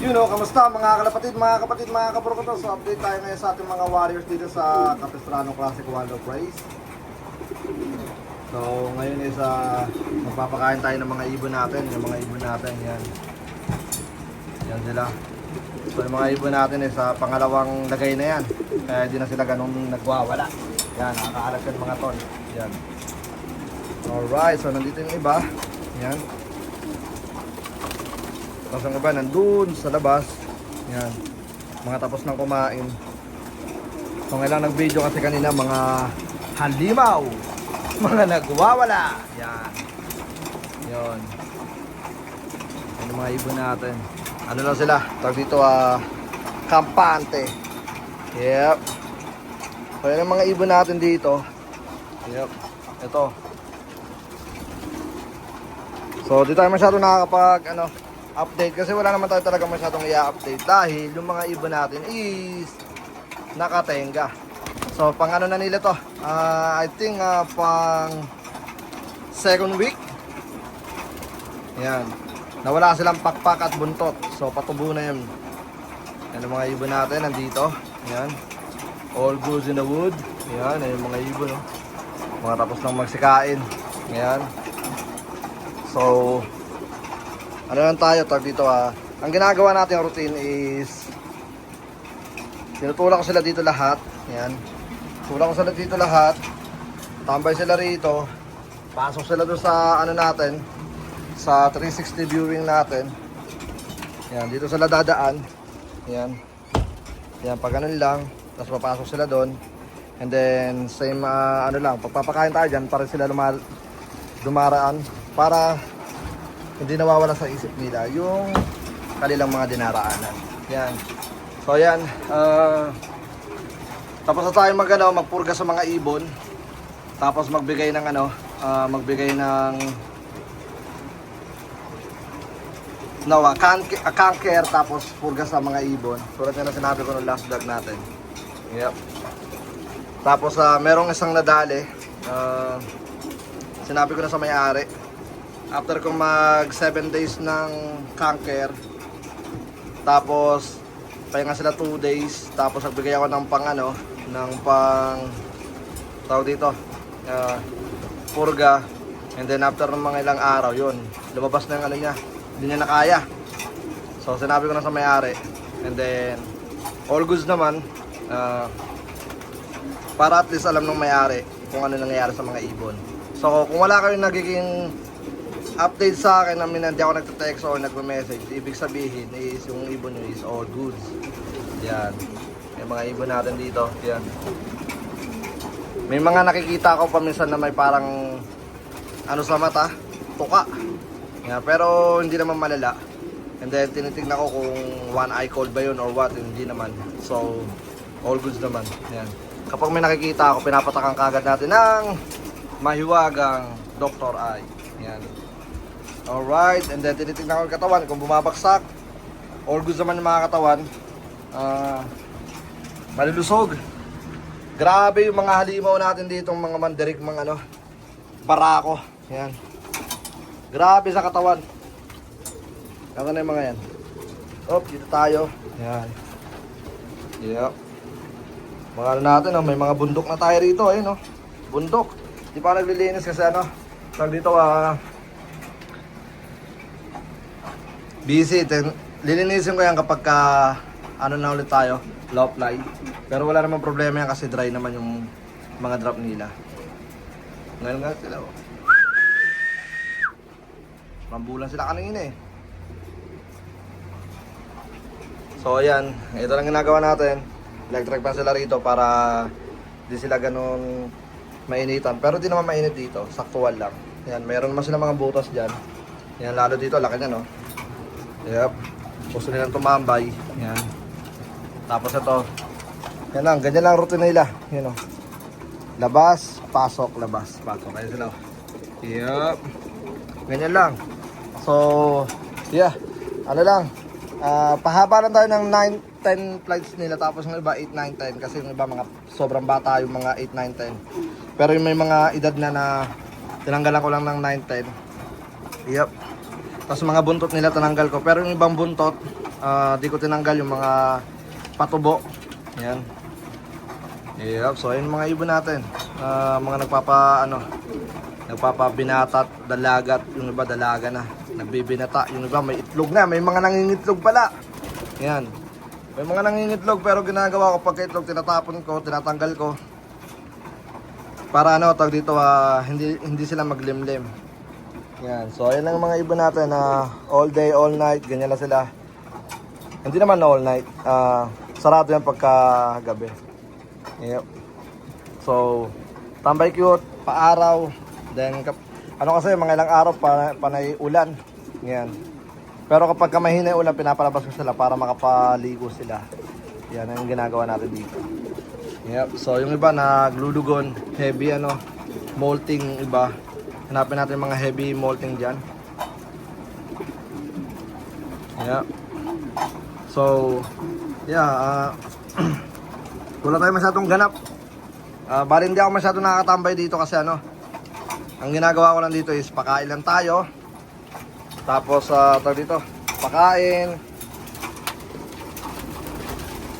Yun o, kamusta mga kalapatid, mga kapatid, mga kaprokoto. So update tayo ngayon sa ating mga warriors dito sa Capistrano Classic Wonder Prize. So ngayon is uh, magpapakain tayo ng mga ibon natin, yung mga ibon natin, yan. Yan sila. So yung mga ibon natin is sa pangalawang lagay na yan. Kaya hindi na sila ganun nagwawala. Yan, nakakaalag mga ton. Yan. Alright, so nandito yung iba. Yan. Tapos ang iba nandun sa labas. Yan. Mga tapos nang kumain. So ngayon lang nag-video kasi kanina mga halimaw. Mga nagwawala. Yan. Yon. Yan mga ibon natin. Ano lang sila? Tawag dito ah kampante. Yep. So yan mga ibon natin dito. Yep. Ito. So, di tayo masyado nakakapag ano, update kasi wala naman tayo talaga masyadong i-update dahil yung mga ibon natin is nakatenga. So, pang ano na nila to? Ah, I think ah, pang second week. Yan. Nawala silang pakpak at buntot. So, patubo na yun. Yan ang mga ibon natin nandito. Yan. All goes in the wood. Yan, yung mga ibon. Oh. Mga tapos lang magsikain. Yan. So, ano lang tayo, tag dito ah. Ang ginagawa natin routine is tinutulak ko sila dito lahat. Yan. Tulak ko sila dito lahat. Tambay sila rito. Pasok sila doon sa ano natin, sa 360 viewing natin. Yan, dito sila dadaan. Yan. Yan, pag ganun lang. Tapos papasok sila doon. And then, same, ah, ano lang, pagpapakain tayo dyan, para sila lumal dumaraan para hindi nawawala sa isip nila yung kanilang mga dinaraanan. Yan. So yan, ah, tapos na tayo mag, ano, magpurga sa mga ibon. Tapos magbigay ng ano, ah, magbigay ng no, a can, a can care tapos purga sa mga ibon. Tulad na sinabi ko ng last vlog natin. Yep. Tapos ah, merong isang nadali. ah, sinabi ko na sa may-ari. After ko mag 7 days ng cancer, tapos pahinga sila 2 days, tapos nagbigay ako ng pang ano, ng pang tawag dito, ah, purga. And then after ng mga ilang araw, yun, lumabas na yung ano niya, hindi niya nakaya. So sinabi ko na sa may-ari. And then, all goods naman, ah, para at least alam ng may-ari kung ano nangyayari sa mga ibon. So kung wala kayong nagiging update sa akin na hindi ako nagte-text or nagme-message, ibig sabihin is yung ibon nyo is all goods. Yan. Yung mga ibon natin dito. Yan. May mga nakikita ko paminsan na may parang ano sa mata, tuka. Yan, pero hindi naman malala. And then tinitignan ko kung one eye cold ba yun or what, hindi naman. So, all goods naman. Yan. Kapag may nakikita ako, pinapatakan kagad natin ng mahiwagang Dr. Eye. Yan. Alright, and then tinitignan ko yung katawan kung bumabagsak. All goods naman yung mga katawan. Ah, malulusog. Grabe yung mga halimaw natin dito, mga mandarik, mga ano, barako. Yan. Grabe sa katawan. Ano na yung mga yan? Op, dito tayo. Yan. Yep. Mga ano natin, oh, may mga bundok na tayo rito, ayun, oh. Bundok. Di pa ako naglilinis kasi ano, tag dito, ah, busy. Lilinisin ko yan kapag ka, ano na ulit tayo, low fly. Pero wala namang problema yan kasi dry naman yung mga drop nila. Ngayon nga sila, oh. Mambulan sila kanina eh. So ayan, ito lang ginagawa natin. Electric fan sila rito para di sila ganun mainitan. Pero di naman mainit dito, saktual lang. Ayan, mayroon naman sila mga butas dyan. Ayan, lalo dito, laki niya no. Yep. Gusto nilang tumambay. Ayan. Tapos ito. Yan lang, ganyan lang routine nila. Yan o. Labas, pasok, labas, pasok. Ayan sila. Yep. Ganyan lang. So, yeah. Ano lang. Ah, pahaba lang tayo ng 9, 10 flights nila tapos yung iba 8, 9, 10 kasi yung iba mga sobrang bata yung mga 8, 9, 10 pero yung may mga edad na na tinanggalan ko lang ng 9, 10 yep tapos mga buntot nila tinanggal ko pero yung ibang buntot ah, di ko tinanggal yung mga patubo. Yan. Yep, so yun mga ibon natin. Ah, mga nagpapa, ano, nagpapabinata at dalagat. Yung iba dalaga na. Nagbibinata. Yung iba may itlog na. May mga nangingitlog pala. Yan. May mga nangingitlog pero ginagawa ko pagka itlog tinatapon ko, tinatanggal ko. Para ano, tawag dito, ah, hindi hindi sila maglimlim. Yan. So, ayan lang ang mga ibon natin na all day, all night, ganyan lang sila. Hindi naman all night. Ah, sarado yan pagka gabi. Yep. So, tambay cute, paaraw. Then, ano kasi, mga ilang araw pa, panay ulan. Yan. Pero kapag ka mahina yung ulan, pinapalabas ko sila para makapaligo sila. Yan ang ginagawa natin dito. Yep. So, yung iba naglulugon, heavy ano, molting iba. Hanapin natin mga heavy molting dyan. Yep. So, yeah, ah, wala tayo masyadong ganap. Ah, bali hindi ako masyadong nakakatambay dito kasi ano, ang ginagawa ko lang dito is pakain lang tayo. Tapos, uh, tawag dito, pakain.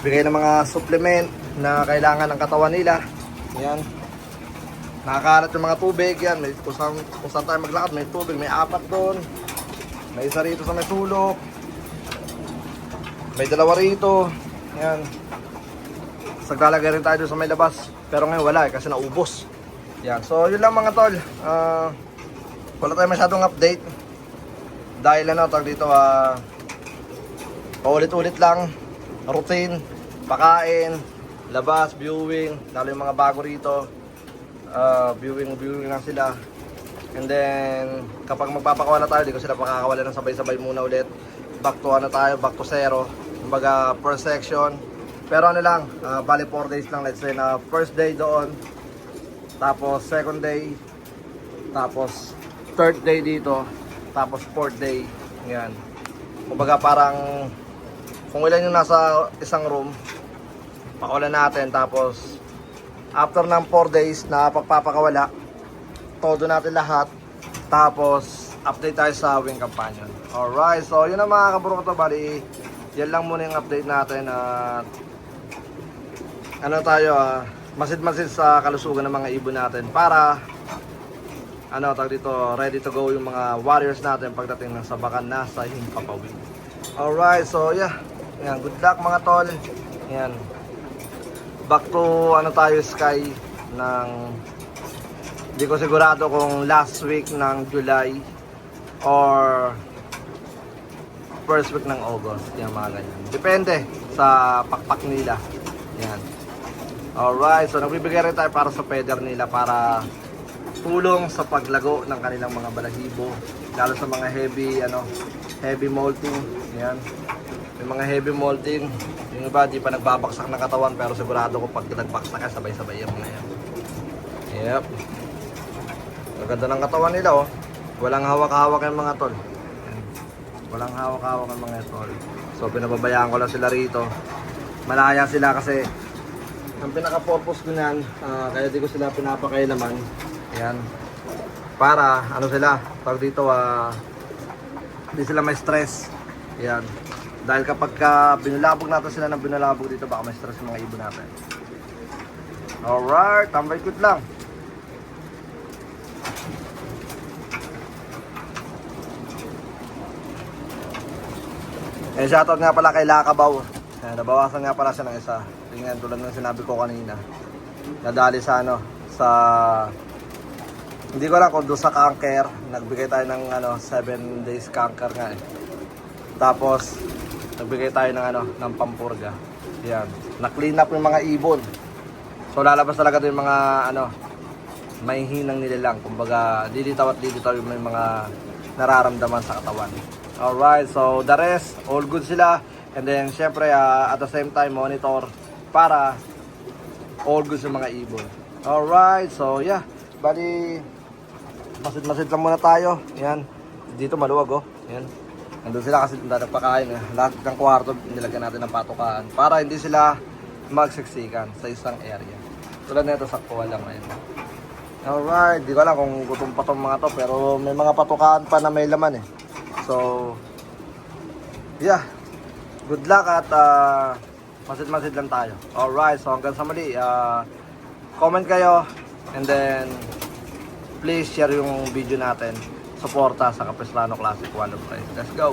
Bigay ng mga supplement na kailangan ng katawan nila. Yan. Nakakalat yung mga tubig. Yan. May, kung, saan, kung saan tayo maglakad, may tubig. May apat doon. May isa rito sa may sulok. May dalawa rito. Yan. Saglalagay rin tayo sa may labas. Pero ngayon wala eh, kasi naubos. Yan. So, yun lang mga tol. Ah, wala tayo masyadong update. Dahil ano, tag dito, ah, paulit-ulit lang. Routine, pakain, labas, viewing, lalo yung mga bago rito. Ah, viewing, viewing lang sila. And then, kapag magpapakawala tayo, di ko sila pakakawala ng sabay-sabay muna ulit. Back to ano tayo, back to zero. Kumbaga, per section. Pero ano lang, ah, bali 4 days lang. Let's say na first day doon. Tapos second day. Tapos third day dito. Tapos fourth day. Yan. Kumbaga parang kung ilan yung nasa isang room, pakawalan natin. Tapos after ng 4 days na pagpapakawala, todo natin lahat. Tapos, update tayo sa Wing Companion. Alright, so yun ang mga kaburo ko to. Bali, yan lang muna yung update natin. At ano tayo, ah, masid-masid sa kalusugan ng mga ibon natin para ano tawag dito, ready to go yung mga warriors natin pagdating ng sabakan na sa Himpapawid. Alright, so yeah. Yan, good luck mga tol. Yan. Back to ano tayo Sky ng hindi ko sigurado kung last week ng July or first week ng August. Yan mga ganyan. Depende sa pakpak nila. Yan. Alright, so nagbibigay rin tayo para sa feather nila para tulong sa paglago ng kanilang mga balahibo lalo sa mga heavy ano heavy molting yan yung mga heavy molting yung iba di pa nagbabaksak ng katawan pero sigurado ko pag nagbaksak ka sabay-sabay yung mga yan yep ang ganda ng katawan nila oh walang hawak-hawak yung mga tol walang hawak-hawak ang mga tol so pinababayaan ko lang sila rito malaya sila kasi ang pinaka-purpose ko niyan, ah, kaya di ko sila pinapakailaman. Ayan. Para, ano sila, pag dito, ah, hindi sila may stress. Ayan. Dahil kapag ka binulabog natin sila ng binulabog dito, baka may stress mga ibon natin. Alright, tambay good lang. Eh, shoutout nga pala kay Lakabaw. Ayan, nabawasan nga pala siya ng isa. Tingnan, tulad ng sinabi ko kanina. Nadali sa ano, sa... Hindi ko alam kung doon sa canker. Nagbigay tayo ng ano, 7 days canker nga eh. Tapos, nagbigay tayo ng ano, ng pampurga. Yan. Na-clean up yung mga ibon. So, lalabas talaga doon yung mga ano, may hinang nilalang. Kumbaga, dilitaw at dilitaw yung may mga nararamdaman sa katawan. Alright, so the rest, all good sila. And then, syempre, ah, at the same time, monitor para all good sa mga ibon. Alright, so yeah. Bali, masid-masid lang muna tayo. Yan. Dito maluwag, oh. Yan. Nandun sila kasi nagpakain. Eh. Lahat ng kwarto, nilagyan natin ng patukaan. Para hindi sila magsiksikan sa isang area. Tulad nito, saktuhan lang ngayon. Alright, di ko alam kung gutom pa tong mga to, pero may mga patukaan pa na may laman eh. So, yeah. good luck at uh, masid-masid lang tayo. Alright, so hanggang sa mali, ah, comment kayo and then please share yung video natin. Suporta sa Capistrano Classic 1 of Let's go!